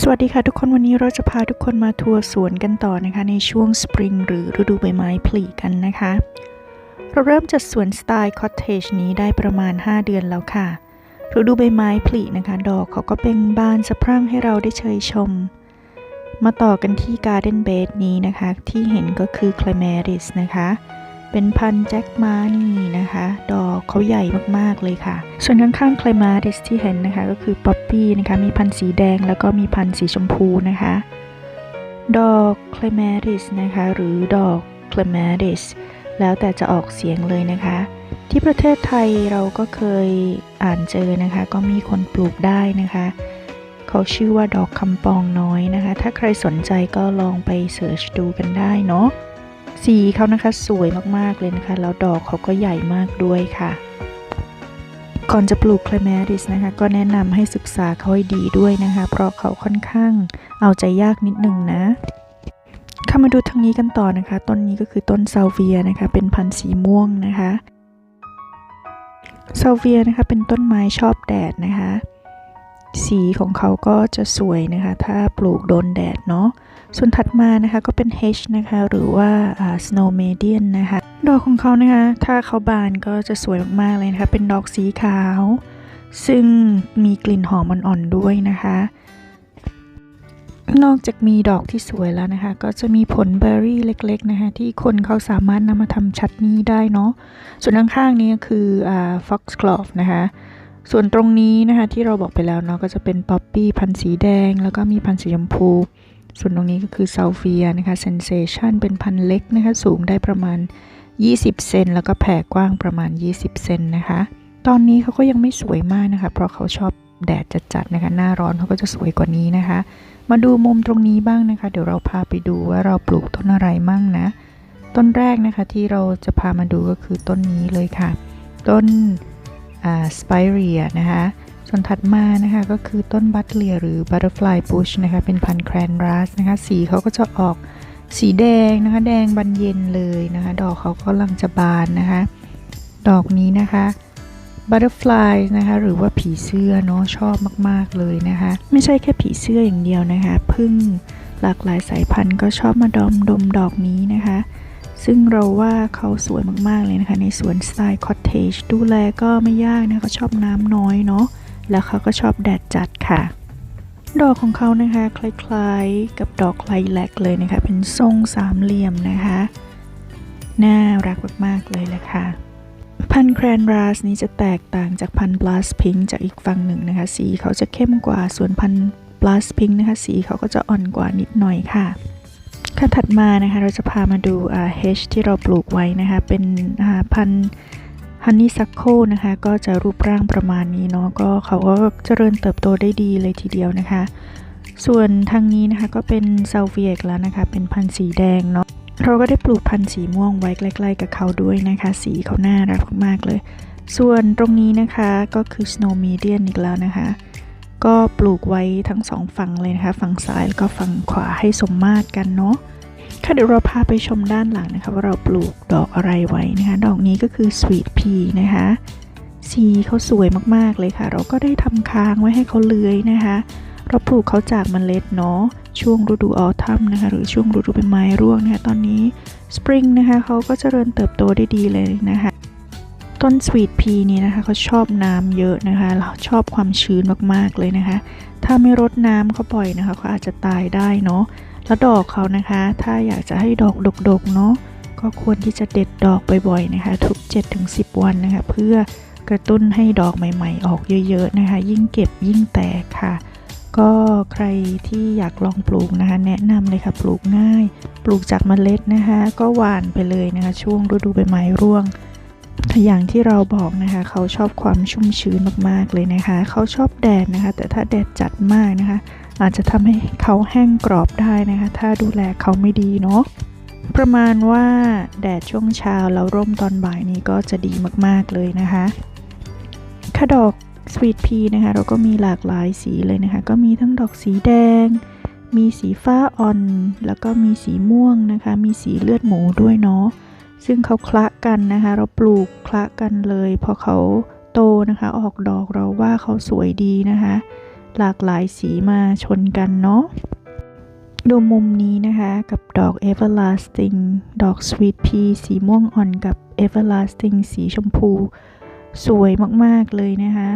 สวัสดีค่ะทุกคนวันนี้เราจะพาทุกคนมาทัวร์สวนกันต่อนะคะ ในช่วงสปริงหรือฤดูใบไม้ผลิกันนะคะ เราเริ่มจัดสวนสไตล์คอ t เทจนี้ได้ประมาณ 5 เดือนแล้วค่ะฤดูใบไม้ผลินะคะ ดอกเขาก็เป็นบานสะพรั่งให้เราได้เชยชม มาต่อกันที่การ์เดนเบดนี้นะคะ ที่เห็นก็คือ c l a m a r i s นะคะ เป็นพันแจ็คมานี่นะคะ ดอกเขาใหญ่มากๆเลยค่ะ ส่วนข้างๆ c l a m a r i s ที่เห็นนะคะ ก็คือป๊อปปี้นะคะ มีพันสีแดงแล้วก็มีพันสีชมพูนะคะ ดอก c l a m a r i s นะคะ หรือดอก c l a m a r i s แล้วแต่จะออกเสียงเลยนะคะ ที่ประเทศไทยเราก็เคยอ่านเจอนะคะ ก็มีคนปลูกได้นะคะเขาชื่อว่าดอกคำปองน้อยนะคะ ถ้าใครสนใจก็ลองไปเสิร์ชดูกันได้เนาะ สีเขานะคะสวยมากๆเลยนะคะ แล้วดอกเขาก็ใหญ่มากด้วยค่ะ ก่อนจะปลูกคลเมริสนะคะ ก็แนะนำให้ศึกษาเขาให้ดีด้วยนะคะ เพราะเขาค่อนข้างเอาใจยากนิดนึงนะข้ามาดูทางนี้กันต่อนะคะ ต้นนี้ก็คือต้นซาเวียนะคะ เป็นพันธุ์สีม่วงนะคะซาเวียนะคะ เป็นต้นไม้ชอบแดดนะคะ สีของเขาก็จะสวยนะคะ ถ้าปลูกโดนแดดเนาะส่วนถัดมานะคะก็เป็น H นะคะหรือว่า snow median นะคะดอกของเขานะคะ ถ้าเขาบานก็จะสวยมากๆเลยนะคะ เป็นดอกสีขาว ซึ่งมีกลิ่นหอมอ่อนๆด้วยนะคะ นอกจากมีดอกที่สวยแล้วนะคะ ก็จะมีผลเบอร์รี่เล็กๆนะคะที่คนเขาสามารถนำมาทำชัตนี่ได้เนาะส่วนข้างๆนี้ก็คือ foxglove นะคะ ส่วนตรงนี้นะคะที่เราบอกไปแล้วเนาะก็จะเป็นป๊อปปี้พันธุ์สีแดง แล้วก็มีพันธุ์สีชมพู ส่วนตรงนี้ก็คือซาเฟียนะคะเซนเซชันเป็นพันธุ์เล็กนะคะสูงได้ประมาณ 20 เซนแล้วก็แผ่กว้างประมาณ 20 เซนนะคะ ตอนนี้เขาก็ยังไม่สวยมากนะคะ เพราะเขาชอบแดดจัดๆนะคะ หน้าร้อนเขาก็จะสวยกว่านี้นะคะ มาดูมุมตรงนี้บ้างนะคะ เดี๋ยวเราพาไปดูว่าเราปลูกต้นอะไรมั่งนะ ต้นแรกนะคะที่เราจะพามาดูก็คือต้นนี้เลยค่ะ ต้น สไปเรียนะคะส่วนถัดมานะคะก็คือต้นบัตเลียหรือ Butterfly Bush นะคะเป็นพันธุ์แครนรัสนะคะสีเขาก็จะออกสีแดงนะคะแดงบานเย็นเลยนะคะดอกเขาก็กำลังจะบานนะคะดอกนี้นะคะ Butterfly นะคะหรือว่าผีเสื้อเนาะชอบมากๆเลยนะคะไม่ใช่แค่ผีเสื้ออย่างเดียวนะคะพึ่งหลากหลายสายพันธุ์ก็ชอบมาดมดมดอกนี้นะคะ ซึ่งเราว่าเขาสวยมากๆเลยนะคะ ในสวนสไตล์คอ t เทจดูแลก็ไม่ยากนะคะเขาชอบน้ำน้อยเนาะแล้วเขาก็ชอบแดดจัดค่ะ ดอกของเขานะคะ คล้ายๆ กับดอกไลแลกเลยนะคะ เป็นทรงสามเหลี่ยมนะคะ น่ารักมากๆเลยแหละค่ะพันแครนราสนี้จะแตกต่างจากพันบลัสพิงจากอีกฝั่งหนึ่งนะคะ สีเขาจะเข้มกว่าส่วนพันบลัสพิงนะคะ สีเขาก็จะอ่อนกว่านิดหน่อยค่ะ ค่ะถัดมานะคะเราจะพามาดูอ่า H ที่เราปลูกไว้นะคะ เป็นพันธุ์ฮันนี่ซักโคนะคะ ก็จะรูปร่างประมาณนี้เนาะก็เขาก็เจริญเติบโตได้ดีเลยทีเดียวนะคะ ส่วนทางนี้นะคะก็เป็นเซาเวียกแล้วนะคะ เป็นพันธุ์สีแดงเนาะเราก็ได้ปลูกพันธุ์สีม่วงไว้ใกล้ ๆ กับเขาด้วยนะคะ สีเขาน่ารักมากๆเลย ส่วนตรงนี้นะคะก็คือ snow median อีกแล้วนะคะ ก็ปลูกไว้ทั้งสองฝั่งเลยนะคะ ฝั่งซ้ายแล้วก็ฝั่งขวาให้สมมาตรกันเนาะค่ะเดี๋ยวเราพาไปชมด้านหลังนะคะว่าเราปลูกดอกอะไรไว้นะคะ ดอกนี้ก็คือ sweet pea นะคะสีเขาสวยมากๆเลยค่ะ เราก็ได้ทำค้างไว้ให้เขาเลื้อยนะคะ เราปลูกเขาจากเมล็ดเนาะช่วงฤดูออทัมนะคะหรือช่วงฤดูใบไม้ร่วงนะคะตอนนี้สปริงนะคะเขาก็เจริญเติบโตได้ดีเลยนะคะ ต้นสวีทพีนี่นะคะเขาชอบน้ำเยอะนะคะเราชอบความชื้นมากๆเลยนะคะ ถ้าไม่รดน้ำเขาบ่อยนะคะเขาอาจจะตายได้เนาะแล้วดอกเขานะคะ ถ้าอยากจะให้ดอกดกๆเนาะก็ควรที่จะเด็ดดอกบ่อยๆนะคะ ทุก 7-10 วันนะคะ เพื่อกระตุ้นให้ดอกใหม่ ๆ ออกเยอะๆนะคะ ยิ่งเก็บยิ่งแตกค่ะ ก็ใครที่อยากลองปลูกนะคะ แนะนำเลยค่ะปลูกง่าย ปลูกจากเมล็ดนะคะ ก็หว่านไปเลยนะคะ ช่วงฤดูใบไม้ร่วง อย่างที่เราบอกนะคะ เขาชอบความชุ่มชื้นมากๆเลยนะคะ เขาชอบแดดนะคะ แต่ถ้าแดดจัดมากนะคะ อาจจะทำให้เขาแห้งกรอบได้นะคะ ถ้าดูแลเขาไม่ดีเนาะประมาณว่าแดดช่วงเช้าแล้วร่มตอนบ่ายนี้ก็จะดีมากๆเลยนะคะค่ะดอกสวีทพีนะคะ เราก็มีหลากหลายสีเลยนะคะ ก็มีทั้งดอกสีแดง มีสีฟ้าอ่อน แล้วก็มีสีม่วงนะคะ มีสีเลือดหมูด้วยเนาะ ซึ่งเขาคละกันนะคะ เราปลูกคละกันเลย พอเขาโตนะคะ ออกดอกเราว่าเขาสวยดีนะคะ หลากหลายสีมาชนกันเนาะดูมุมนี้นะคะกับดอก everlasting ดอก sweet pea สีม่วงอ่อนกับ everlasting สีชมพู สวยมากๆเลยนะคะ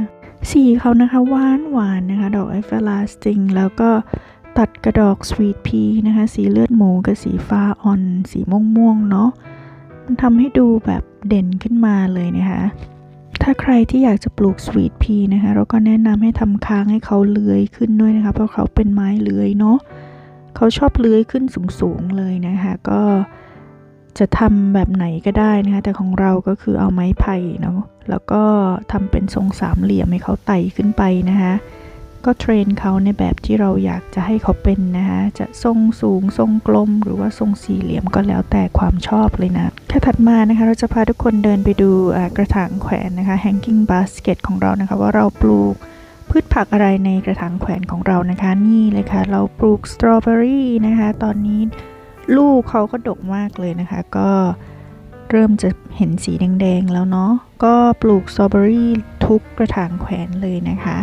สีเขานะคะหวานหวานนะคะ ดอก everlasting แล้วก็ตัดกระดอก sweet pea นะคะ สีเลือดหมูกับสีฟ้าอ่อน สีม่วงม่วงๆเนาะ มันทำให้ดูแบบเด่นขึ้นมาเลยนะคะ ถ้าใครที่อยากจะปลูก sweet pea นะคะเราก็แนะนำให้ทำค้างให้เขาเลื้อยขึ้นด้วยนะคะ เพราะเขาเป็นไม้เลื้อยเนาะเขาชอบเลื้อยขึ้นสูงๆเลยนะคะ ก็จะทำแบบไหนก็ได้นะคะ แต่ของเราก็คือเอาไม้ไผ่เนาะแล้วก็ทำเป็นทรงสามเหลี่ยมให้เขาไต่ขึ้นไปนะคะ ก็เทรนเขาในแบบที่เราอยากจะให้เขาเป็นนะคะจะทรงสูงทรงกลม หรือว่าทรงสี่เหลี่ยมก็แล้วแต่ความชอบเลยนะแค่ถัดมานะคะเราจะพาทุกคนเดินไปดูกระถางแขวนนะคะ hanging basket ของเรานะคะ ว่าเราปลูกพืชผักอะไรในกระถางแขวนของเรานะคะนี่เลยค่ะเราปลูกสตรอเบอรี่นะคะตอนนี้ลูกเขาก็ดกมากเลยนะคะ ก็เริ่มจะเห็นสีแดงๆแล้วเนาะก็ปลูกสตรอเบอรี่ทุกกระถางแขวนเลยนะคะ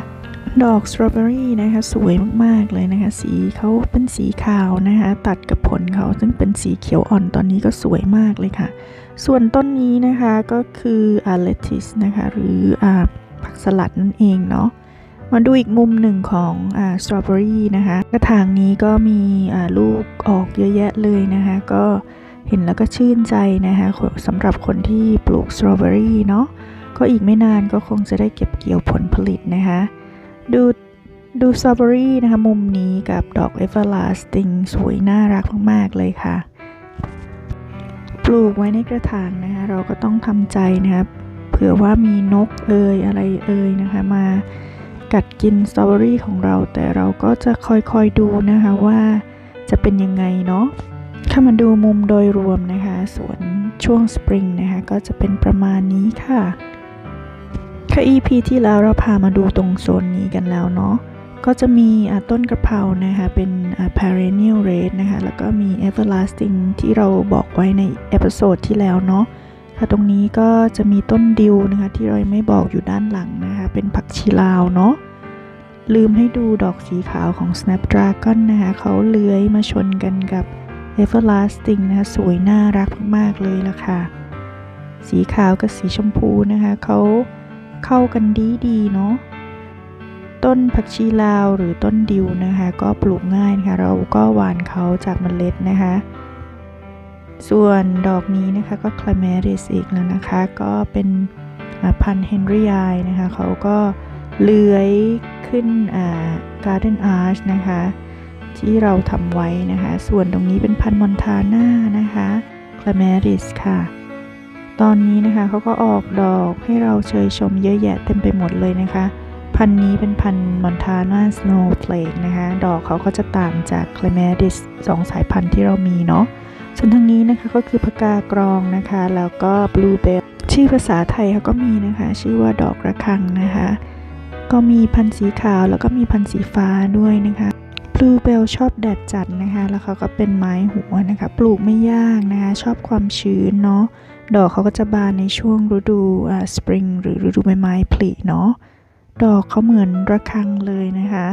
ดอกสตรอเบอรี่นะคะสวยมากๆเลยนะคะ สีเขาเป็นสีขาวนะคะ ตัดกับผลเขาซึ่งเป็นสีเขียวอ่อนตอนนี้ก็สวยมากเลยค่ะ ส่วนต้นนี้นะคะก็คืออาเลติสนะคะ หรืออาผักสลัดนั่นเองเนาะมาดูอีกมุมหนึ่งของอสตรอเบอรี่นะคะ กระถางนี้ก็มีลูกออกเยอะแยะเลยนะคะ ก็เห็นแล้วก็ชื่นใจนะคะสำหรับคนที่ปลูกสตรอเบอรี่เนาะก็อีกไม่นานก็คงจะได้เก็บเกี่ยวผลผลิตนะคะ ดูดูสตรอเบอรี่นะคะมุมนี้กับดอก everlasting สวยน่ารักมากๆเลยค่ะ ปลูกไว้ในกระถางนะคะ เราก็ต้องทำใจนะคะเผื่อว่ามีนกเอ่ยอะไรเอ่ยนะคะมากัดกินสตรอเบอรี่ของเรา แต่เราก็จะคอยๆดูนะคะว่าจะเป็นยังไงเนาะถ้ามาดูมุมโดยรวมนะคะสวนช่วงสปริงนะคะก็จะเป็นประมาณนี้ค่ะ ค่ EP ที่แล้วเราพามาดูตรงโซนนี้กันแล้วเนาะก็จะมีต้นกระเพรานะคะเป็น perennial red นะคะแล้วก็มี everlasting ที่เราบอกไว้ในเอพิโซดที่แล้วเนาะค่ะตรงนี้ก็จะมีต้นดิวนะคะที่เราไม่บอกอยู่ด้านหลังนะคะเป็นผักชีลาวเนาะลืมให้ดูดอกสีขาวของ snapdragon นะคะเขาเลื้อยมาชนกันกับ everlasting นะคะสวยน่ารักมากๆเลยละค่ะ สีขาวกับสีชมพูนะคะเขา เข้ากันดีดีๆเนาะต้นผักชีลาวหรือต้นดิวนะคะ ก็ปลูกง่ายนะคะ เราก็หว่านเขาจากเมล็ดนะคะ ส่วนดอกนี้นะคะก็ Climaris อีกแล้วนะคะ ก็เป็นพันธุ์ Henry I นะคะ เขาก็เลื้อยขึ้นอ่า Garden Arch นะคะ ที่เราทำไว้นะคะ ส่วนตรงนี้เป็นพันธุ์มอนทาน่านะคะ Climaris ค่ะ ตอนนี้นะคะเขาก็ออกดอกให้เราเชยชมเยอะแยะเต็มไปหมดเลยนะคะ พันนี้เป็นพันมอนทาน่าสโนว์เฟลกนะคะ ดอกเขาก็จะต่างจากคล m มดิสสองสายพันธุ์ที่เรามีเนาะส่วนทางนี้นะคะก็คือพกากรองนะคะ แล้วก็บลูเบลชื่อภาษาไทยเขาก็มีนะคะ ชื่อว่าดอกระฆังนะคะ ก็มีพันธุ์สีขาวแล้วก็มีพันธุ์สีฟ้าด้วยนะคะ บลูเบลชอบแดดจัดนะคะ แล้วเขาก็เป็นไม้หัวนะคะ ปลูกไม่ยากนะคะ ชอบความชื้นเนาะ ดอกเขาก็จะบานในช่วงฤดูอ่าสปริงหรือฤดูใบไม้ผลิเนาะ ดอกเขาเหมือนระฆังเลยนะคะ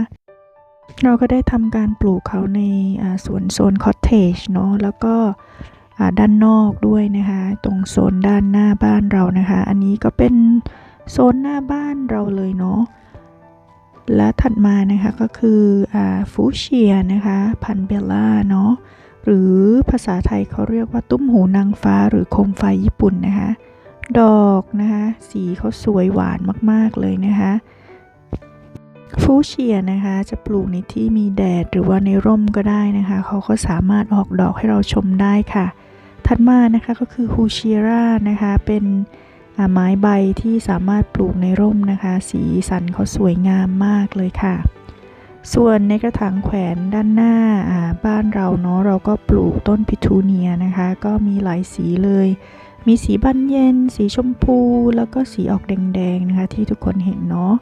เราก็ได้ทำการปลูกเขาในอ่าสวนโซนคอตเทจเนาะ แล้วก็อ่าด้านนอกด้วยนะคะ ตรงโซนด้านหน้าบ้านเรานะคะ อันนี้ก็เป็นโซนหน้าบ้านเราเลยเนาะ และถัดมานะคะก็คือฟูเชียนะคะพันเบลล่าเนาะหรือภาษาไทยเขาเรียกว่าตุ้มหูนางฟ้าหรือโคมไฟญี่ปุ่นนะคะดอกนะคะสีเขาสวยหวานมากๆเลยนะคะฟูเชียนะคะจะปลูกในที่มีแดดหรือว่าในร่มก็ได้นะคะเขาก็สามารถออกดอกให้เราชมได้ค่ะ ถัดมานะคะก็คือฮูเชียรานะคะเป็น ไม้ใบที่สามารถปลูกในร่มนะคะ สีสันเขาสวยงามมากเลยค่ะ ส่วนในกระถางแขวนด้านหน้าบ้านเราเนาะเราก็ปลูกต้นพิทูเนียนะคะ ก็มีหลายสีเลย มีสีบานเย็น สีชมพู แล้วก็สีออกแดงๆนะคะ ที่ทุกคนเห็นเนาะ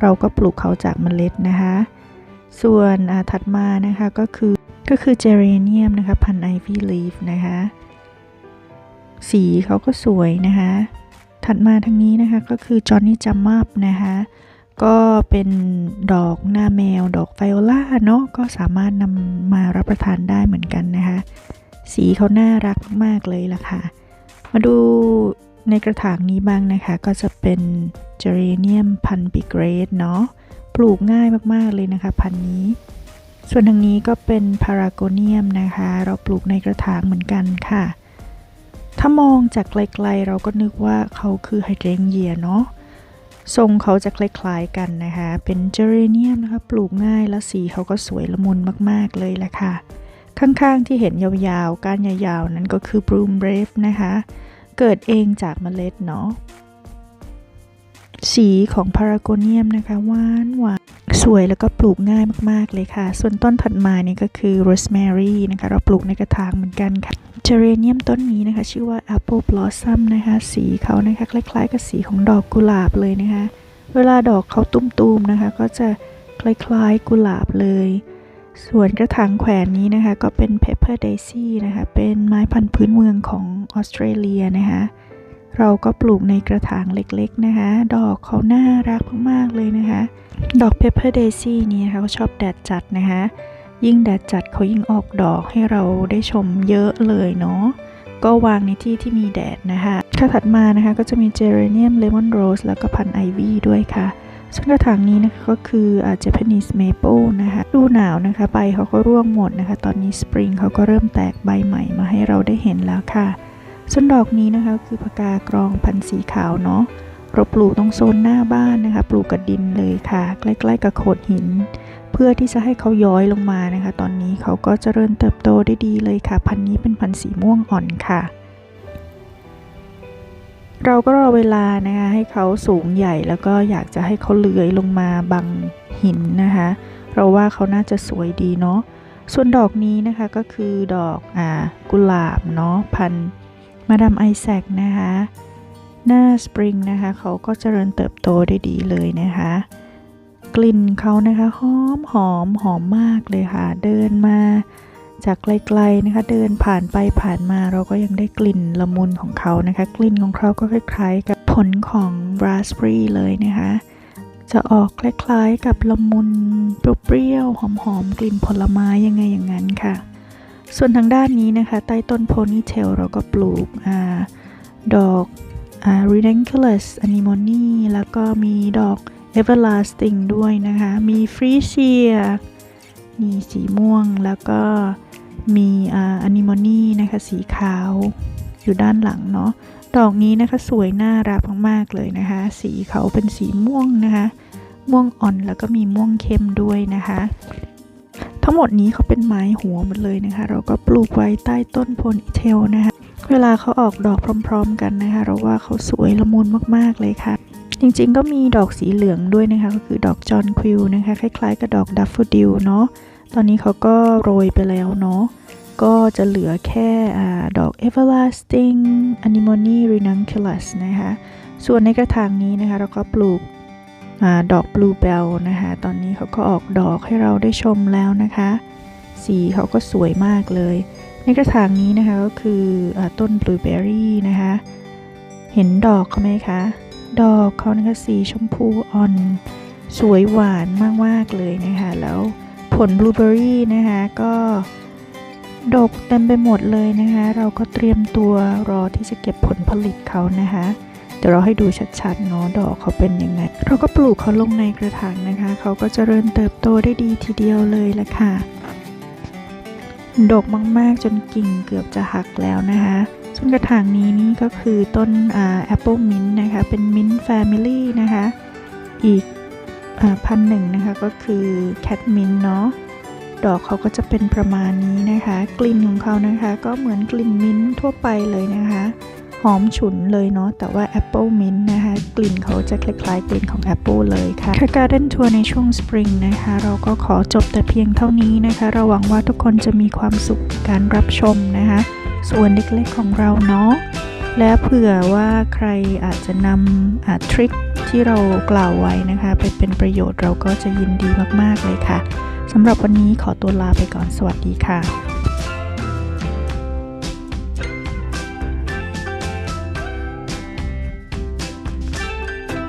เราก็ปลูกเขาจากเมล็ดนะคะ ส่วนถัดมานะคะก็คือก็คือเจเรเนียมนะคะพันไอวี่ลีฟนะคะ สีเขาก็สวยนะคะ ถัดมาทางนี้นะคะก็คือจอห์นนี่จัมมับนะคะก็เป็นดอกหน้าแมว ดอกไวโอลาเนาะก็สามารถนำมารับประทานได้เหมือนกันนะคะ สีเขาน่ารักมากเลยล่ะค่ะ มาดูในกระถางนี้บ้างนะคะ ก็จะเป็นเจเรเนียมพันปิเกรดเนาะปลูกง่ายมากๆเลยนะคะ พันนี้ ส่วนทางนี้ก็เป็นพาราโกเนียมนะคะ เราปลูกในกระถางเหมือนกันค่ะ ถ้ามองจากไกลๆเราก็นึกว่าเขาคือไฮเดรนเยียเนาะทรงเขาจะคล้ายๆกันนะคะ เป็นเจเรเนียมนะคะ ปลูกง่ายและสีเขาก็สวยละมุนมากๆเลยแหละค่ะ ข้างๆที่เห็นยาวๆ ก้านยาวๆ นั้นก็คือบรูมเบรฟนะคะ เกิดเองจากเมล็ดเนาะ สีของพาราโกเนียมนะคะหวานหวานสวยแล้วก็ปลูกง่ายมากๆเลยค่ะ ส่วนต้นถัดมานี่ก็คือโรสแมรี่นะคะ เราปลูกในกระถางเหมือนกันค่ะ จเรเนียมต้นนี้นะคะ ชื่อว่า Apple Blossom นะคะ สีเขานะคะ คล้าย ๆ กับสีของดอกกุหลาบเลยนะคะ เวลาดอกเขาตุ้มๆนะคะ ก็จะคล้ายๆกุหลาบเลย ส่วนกระถางแขวนนี้นะคะ ก็เป็น Pepper Daisy นะคะ เป็นไม้พันธุ์พื้นเมืองของออสเตรเลียนะคะ เราก็ปลูกในกระถางเล็กๆนะคะ ดอกเขาน่ารักมากๆเลยนะคะ ดอก Pepper Daisy นี้นะคะเขาชอบแดดจัดนะคะ ยิ่งแดดจัดเขายิ่งออกดอกให้เราได้ชมเยอะเลยเนาะก็วางในที่ที่มีแดดนะคะถ้าถัดมานะคะก็จะมีเจเรเนียมเลมอนโรสแล้วก็พันไอวี่ด้วยค่ะ ซึ่งกระถางนี้นะคะก็คืออาจจะ Japanese maple นะคะดูหนาวนะคะใบเขาก็ร่วงหมดนะคะ ตอนนี้สปริงเขาก็เริ่มแตกใบใหม่มาให้เราได้เห็นแล้วค่ะ ส่วนดอกนี้นะคะคือพกากรองพันสีขาวเนาะเราปลูกตรงโซนหน้าบ้านนะคะ ปลูกกับดินเลยค่ะ ใกล้ ๆ กับโขดหิน เพื่อที่จะให้เขาย้อยลงมานะคะ ตอนนี้เขาก็เจริญเติบโตได้ดีเลยค่ะ พันธุ์นี้เป็นพันธุ์สีม่วงอ่อนค่ะ เราก็รอเวลานะคะให้เขาสูงใหญ่แล้วก็อยากจะให้เขาเลื้อยลงมาบังหินนะคะ เราว่าเขาน่าจะสวยดีเนาะส่วนดอกนี้นะคะก็คือดอกอ่ากุหลาบเนาะพันมาดามไอแซกนะคะ หน้าสปริงนะคะ เขาก็เจริญเติบโตได้ดีเลยนะคะ กลิ่นเขานะคะหอมหอมหอมมากเลยค่ะ เดินมาจากไกลๆนะคะ เดินผ่านไปผ่านมาเราก็ยังได้กลิ่นละมุนของเขานะคะ กลิ่นของเขาก็คล้ายๆ กับผลของราสเบอรี่เลยนะคะ จะออกคล้ายๆ กับละมุนเปรี้ยวๆหอมๆกลิ่นผลไม้ยังไงอย่างนั้นค่ะ ส่วนทางด้านนี้นะคะ ใต้ต้นโพนีเทลเราก็ปลูกอดอกอ Redunculus anemone แล้วก็มีดอก Everlasting ด้วยนะคะ มี Freesia มีสีม่วงแล้วก็มีอา anemone นะคะสีขาวอยู่ด้านหลังเนาะดอกนี้นะคะสวยน่ารักมากๆเลยนะคะ สีเขาเป็นสีม่วงนะคะ ม่วงอ่อนแล้วก็มีม่วงเข้มด้วยนะคะ ทั้งหมดนี้เขาเป็นไม้หัวหมดเลยนะคะ เราก็ปลูกไว้ใต้ต้นโพนิเทลนะคะ เวลาเขาออกดอกพร้อม ๆ กันนะคะ เราว่าเขาสวยละมุนมากๆเลยค่ะ จริงๆ ก็มีดอกสีเหลืองด้วยนะคะ ก็คือดอกจอห์นควิลนะคะ คล้ายๆ กับดอกดัฟฟดิลเนาะ ตอนนี้เขาก็โรยไปแล้วเนาะ ก็จะเหลือแค่อดอก everlasting anemone ranunculus นะคะ ส่วนในกระถางนี้นะคะ เราก็ปลูกอาดอก bluebell นะคะ ตอนนี้เขาก็ออกดอกให้เราได้ชมแล้วนะคะ สีเขาก็สวยมากเลย ในกระถางนี้นะคะก็คืออต้น blueberry นะคะ เห็นดอกเขาไหมคะ ดอกเขานะคะสีชมพูอ่อน สวยหวานมากๆเลยนะคะ แล้วผลบลูเบอรี่นะคะก็ดกเต็มไปหมดเลยนะคะ เราก็เตรียมตัวรอที่จะเก็บผลผลิตเขานะคะเดี๋ยวเราให้ดูชัดๆเนาะดอกเขาเป็นยังไง เราก็ปลูกเขาลงในกระถางนะคะ เขาก็เจริญเติบโตได้ดีทีเดียวเลยละค่ะ ดกมากๆจนกิ่งเกือบจะหักแล้วนะคะ ส่วนกระถางนี้นี่ก็คือต้นแอ่า Apple Mint นะคะ เป็น Mint Family นะคะ อีกอพันหนึ่งนะคะ ก็คือ Cat Mint เนาะดอกเขาก็จะเป็นประมาณนี้นะคะ กลิ่นของเขานะคะ ก็เหมือนกลิ่นมิ้นท์ทั่วไปเลยนะคะ หอมฉุนเลยเนาะแต่ว่า Apple Mint นนะคะ กลิ่นเขาจะคล้ายๆกลิ่นของ Apple เลยค่ะค่ะ Garden Tour ในช่วง Spring นะคะ เราก็ขอจบแต่เพียงเท่านี้นะคะ เราหวังว่าทุกคนจะมีความสุขการรับชมนะคะ ส่วนเล็กๆของเราเนาะและเผื่อว่าใครอาจจะนำทริคที่เรากล่าวไว้นะคะ ไปเป็นประโยชน์เราก็จะยินดีมากๆเลยค่ะสำหรับวันนี้ขอตัวลาไปก่อนสวัสดีค่ะ